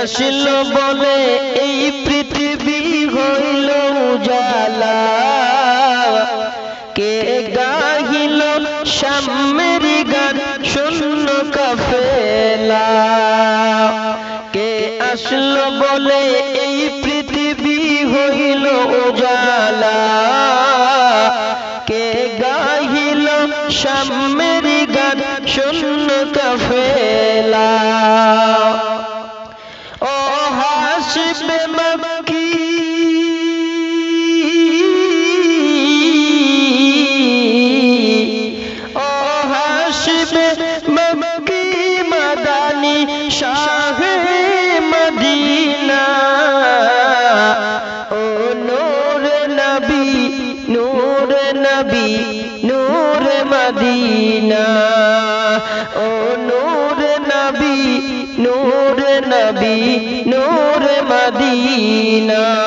আসলো বলে এই পৃথিবী হইল উজালা। কে গাহিল সামের গান, শূন্য কাফেলা। কে আসলো বলে এই পৃথিবী হইল উজালা। কে গাহিল সামের গান, শূন্য মদিনা। ও নূর নবী নূর নবী নূর মদিনা।